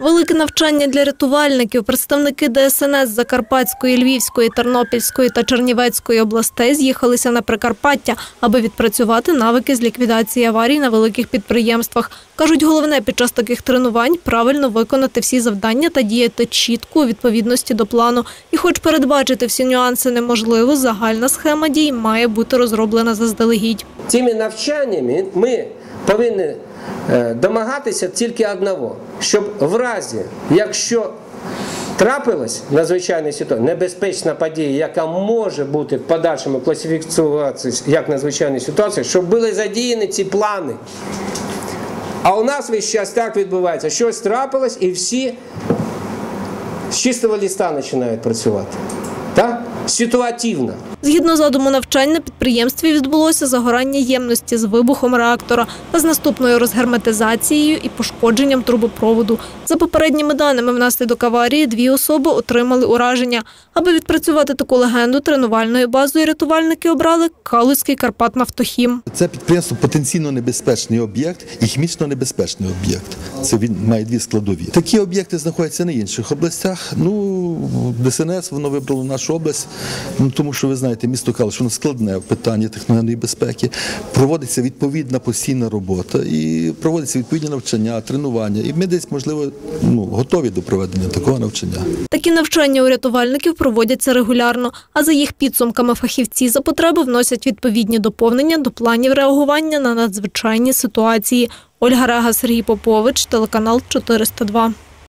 Велике навчання для рятувальників. Представники ДСНС Закарпатської, Львівської, Тернопільської та Чернівецької областей з'їхалися на Прикарпаття, аби відпрацювати навики з ліквідації аварій на великих підприємствах. Кажуть, головне під час таких тренувань правильно виконати всі завдання та діяти чітко у відповідності до плану. І, хоч передбачити всі нюанси неможливо, загальна схема дій має бути розроблена заздалегідь. Цими навчаннями ми повинні домагатися тільки одного, щоб в разі, якщо трапилась надзвичайна ситуація, небезпечна подія, яка може бути в подальшому класифікуватися як надзвичайна ситуація, щоб були задіяні ці плани. А у нас весь час так відбувається, щось трапилось і всі з чистого ліста починають працювати. Так? Ситуативно. Згідно задуму навчань на підприємстві відбулося загорання ємності з вибухом реактора та з наступною розгерметизацією і пошкодженням трубопроводу. За попередніми даними, внаслідок аварії дві особи отримали ураження. Аби відпрацювати таку легенду, тренувальною базою рятувальники обрали Калузький Карпатнафтохім. Це підприємство потенційно небезпечний об'єкт і хімічно небезпечний об'єкт. Це він має дві складові. Такі об'єкти знаходяться на інших областях. Ну, ДСНС воно вибрало нашу область, ну, тому що ви знаєте, місто Калуш, воно складне в питанні техногенної безпеки. Проводиться відповідна постійна робота і проводяться відповідні навчання, тренування. І ми десь, можливо, ну, готові до проведення такого навчання. Такі навчання у рятувальників проводяться регулярно, а за їх підсумками фахівці за потреби вносять відповідні доповнення до планів реагування на надзвичайні ситуації. Ольга Рега, Сергій Попович, телеканал 402.